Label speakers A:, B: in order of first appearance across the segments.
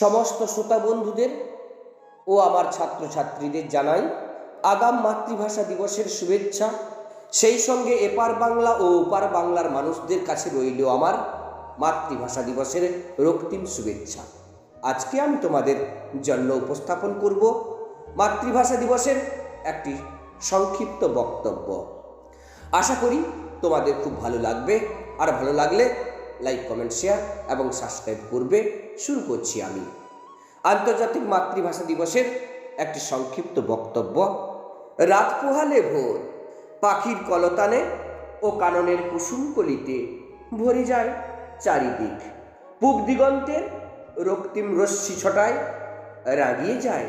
A: সমস্ত শ্রোতা বন্ধুদের ও আমার ছাত্রছাত্রীদের জানাই আগাম মাতৃভাষা দিবসের শুভেচ্ছা। সেই সঙ্গে এপার বাংলা ও ওপার বাংলার মানুষদের কাছে রইল আমার মাতৃভাষা দিবসের রক্তিম শুভেচ্ছা। আজকে আমি তোমাদের জন্য উপস্থাপন করব মাতৃভাষা দিবসের একটি সংক্ষিপ্ত বক্তব্য। আশা করি তোমাদের খুব ভালো লাগবে। আর ভালো লাগলে লাইক কমেন্ট শেয়ার এবং সাবস্ক্রাইব করবে। শুরু করছি আমি। আন্তর্জাতিক মাতৃভাষা দিবসের একটি সংক্ষিপ্ত বক্তব্য। রাত পোহালে ভোর, পাখির কলতানে ও কাননের কুসুমকলিতে ভরে যায় চারিদিক। পূব দিগন্তের রক্তিম রশ্মি ছটায় রাগিয়ে যায়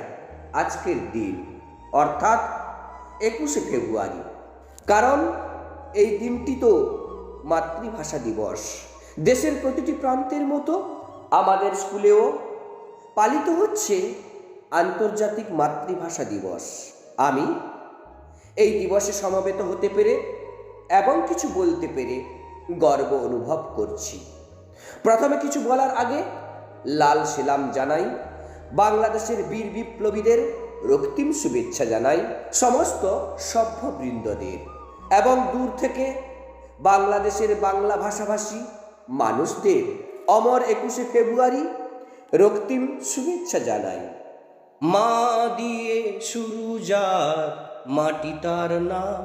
A: আজকের দিন, অর্থাৎ একুশে ফেব্রুয়ারি। কারণ এই দিনটি তো মাতৃভাষা দিবস। দেশের প্রতিটি প্রান্তের মতো আমাদের স্কুলেও পালিত হচ্ছে আন্তর্জাতিক মাতৃভাষা দিবস। আমি এই দিবসে সমবেত হতে পেরে এবং কিছু বলতে পেরে গর্ব অনুভব করছি। প্রথমে কিছু বলার আগে লাল সেলাম জানাই, বাংলাদেশের বীর বিপ্লবীদের রক্তিম শুভেচ্ছা জানাই সমস্ত সভ্যবৃন্দদের এবং দূর থেকে বাংলাদেশের বাংলা ভাষাভাষী মানুষদের অমর একুশে ফেব্রুয়ারি রক্তিম শুভেচ্ছা জানাই। মা দিয়ে শুরু যার মাটি তার নাম।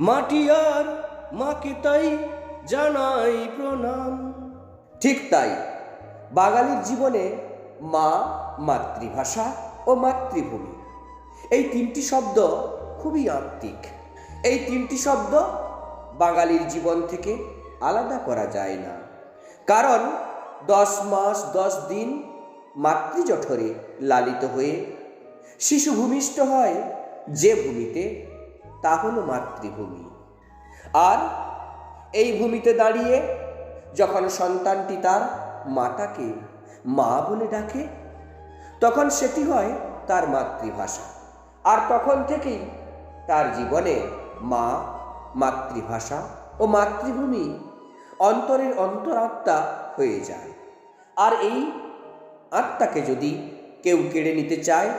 A: মাটি আর মাকে তাই জানাই প্রণাম। ঠিক তাই, বাঙালির জীবনে মা মাতৃভাষা ও মাতৃভূমি। এই তিনটি শব্দ খুবই আত্মিক। এই তিনটি শব্দ বাঙালির জীবন থেকে আলাদা করা যায় না। কারণ দশ মাস, দশ দিন মাতৃজঠরে লালিত হয়ে শিশু ভূমিষ্ঠ হয়, যে ভূমিতে তা হল মাতৃভূমি। আর এই ভূমিতে দাঁড়িয়ে যখন সন্তানটি তার মাতাকে মা বলে ডাকে, তখন সেটি হয় তার মাতৃভাষা। আর তখন থেকেই তার জীবনে মা, মাতৃভাষা ও মাতৃভূমি অন্তরের অন্তরাত্মা হয়ে যায়। আর এই আত্মাকে যদি কেউ কেড়ে নিতে চায়,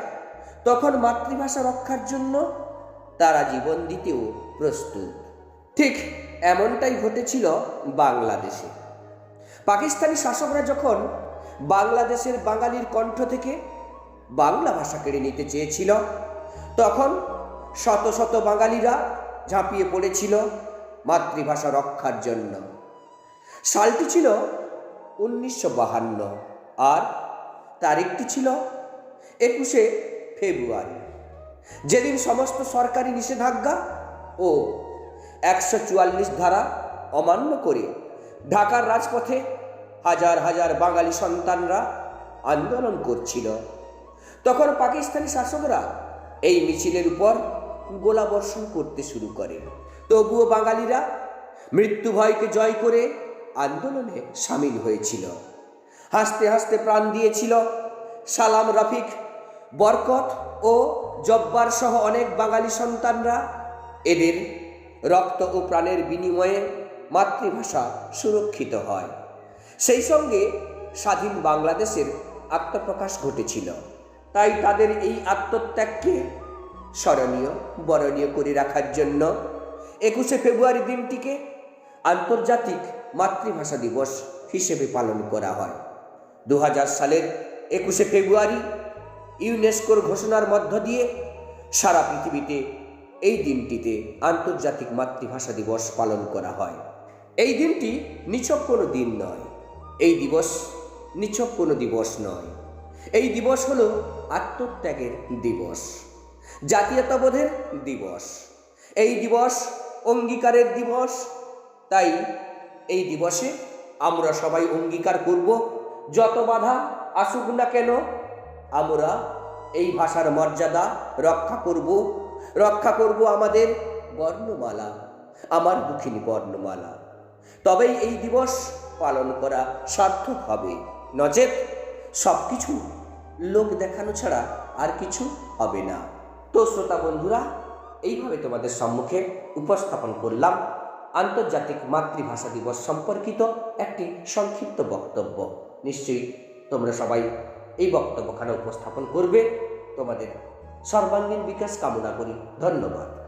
A: তখন মাতৃভাষা রক্ষার জন্য তারা জীবন দিতেও প্রস্তুত। ঠিক এমনটাই ঘটেছিল বাংলাদেশে। পাকিস্তানি শাসকরা যখন বাংলাদেশের বাঙালির কণ্ঠ থেকে বাংলা ভাষা কেড়ে নিতে চেয়েছিল, তখন শত শত বাঙালিরা ঝাঁপিয়ে পড়েছিল মাতৃভাষা রক্ষার জন্য। সালটি ছিল উনিশশো বাহান্ন আর তারিখটি ছিল একুশে ফেব্রুয়ারি। যেদিন সমস্ত সরকারি নিষেধাজ্ঞা ও একশো চুয়াল্লিশ ধারা অমান্য করে ঢাকার রাজপথে হাজার হাজার বাঙালি সন্তানরা আন্দোলন করছিল, তখন পাকিস্তানি শাসকরা এই মিছিলের উপর গোলাবর্ষণ করতে শুরু করে। তবুও বাঙালিরা মৃত্যু ভয়কে জয় করে আন্দোলনে সামিল হয়েছিল। হাসতে হাসতে প্রাণ দিয়েছিল সালাম রফিক, বরকত ও জব্বার সহ অনেক বাঙালি সন্তানরা। এদের রক্ত ও প্রাণের বিনিময়ে মাতৃভাষা সুরক্ষিত হয়। সেই সঙ্গে স্বাধীন বাংলাদেশের আত্মপ্রকাশ ঘটেছিল। তাই তাদের এই আত্মত্যাগকে স্মরণীয়, বরণীয় করে রাখার জন্য একুশে ফেব্রুয়ারি দিনটিকে আন্তর্জাতিক মাতৃভাষা দিবস হিসেবে পালন করা হয়। দু হাজার সালের একুশে ফেব্রুয়ারি ইউনেস্কোর ঘোষণার মধ্য দিয়ে সারা পৃথিবীতে এই দিনটিতে আন্তর্জাতিক মাতৃভাষা দিবস পালন করা হয়। এই দিনটি নিছক কোনো দিন নয়, এই দিবস নিছক কোনো দিবস নয়। এই দিবস হল আত্মত্যাগের দিবস, জাতীয়তাবোধের দিবস। এই দিবস অঙ্গীকারের দিবস, তাই এই দিবসে আমরা সবাই অঙ্গীকার করব। যত বাধা আসুক না কেন, আমরা এই ভাষার মর্যাদা রক্ষা করব। রক্ষা করব আমাদের বর্ণমালা, আমার দুঃখিনী বর্ণমালা। তবেই এই দিবস পালন করা সার্থক হবে। নচেত সব কিছু লোক দেখানো ছাড়া আর কিছু হবে না। তো শ্রোতা বন্ধুরা, এইভাবে তোমাদের সম্মুখে উপস্থাপন করলাম। আন্তর্জাতিক মাতৃভাষা দিবস সম্পর্কিত একটি সংক্ষিপ্ত বক্তব্য। নিশ্চয়ই তোমরা সবাই এই বক্তব্যখানে উপস্থাপন করবে। তোমাদের সর্বাঙ্গীন বিকাশ কামনা করি। ধন্যবাদ।